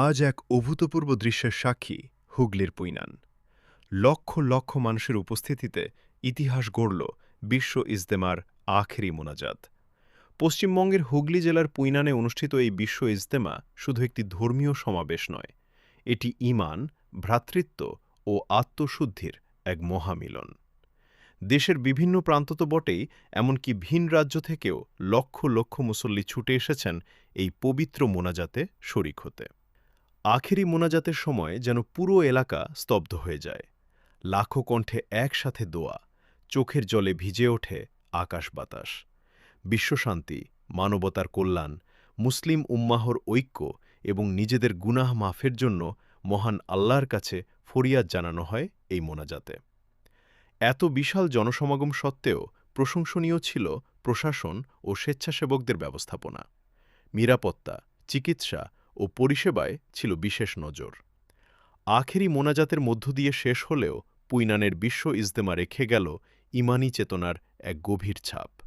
আজ এক অভূতপূর্ব দৃশ্যের সাক্ষী হুগলির পুইনান। লক্ষ লক্ষ মানুষের উপস্থিতিতে ইতিহাস গড়ল বিশ্ব ইজতেমার আখেরি মোনাজাত। পশ্চিমবঙ্গের হুগলি জেলার পুইনানে অনুষ্ঠিত এই বিশ্ব ইজতেমা শুধু একটি ধর্মীয় সমাবেশ নয়, এটি ঈমান, ভ্রাতৃত্ব ও আত্মশুদ্ধির এক মহামিলন। দেশের বিভিন্ন প্রান্ত তো বটেই, এমনকি ভিন রাজ্য থেকেও লক্ষ লক্ষ মুসল্লি ছুটে এসেছেন এই পবিত্র মোনাজাতে শরিক হতে। আখেরি মোনাজাতের সময় যেন পুরো এলাকা স্তব্ধ হয়ে যায়। লাখো কণ্ঠে একসাথে দোয়া, চোখের জলে ভিজে ওঠে আকাশ বাতাস। বিশ্বশান্তি মানবতার কল্যাণ, মুসলিম উম্মাহর ঐক্য এবং নিজেদের গুনাহ মাফের জন্য মহান আল্লাহর কাছে ফরিয়াদ জানানো হয় এই মোনাজাতে। এত বিশাল জনসমাগম সত্ত্বেও প্রশংসনীয় ছিল প্রশাসন ও স্বেচ্ছাসেবকদের ব্যবস্থাপনা। নিরাপত্তা, চিকিৎসা ও পরিষেবায় ছিল বিশেষ নজর। আখেরি মোনাজাতের মধ্য দিয়ে শেষ হলেও পুইনানের বিশ্ব ইজতেমা রেখে গেল ইমানি চেতনার এক গভীর ছাপ।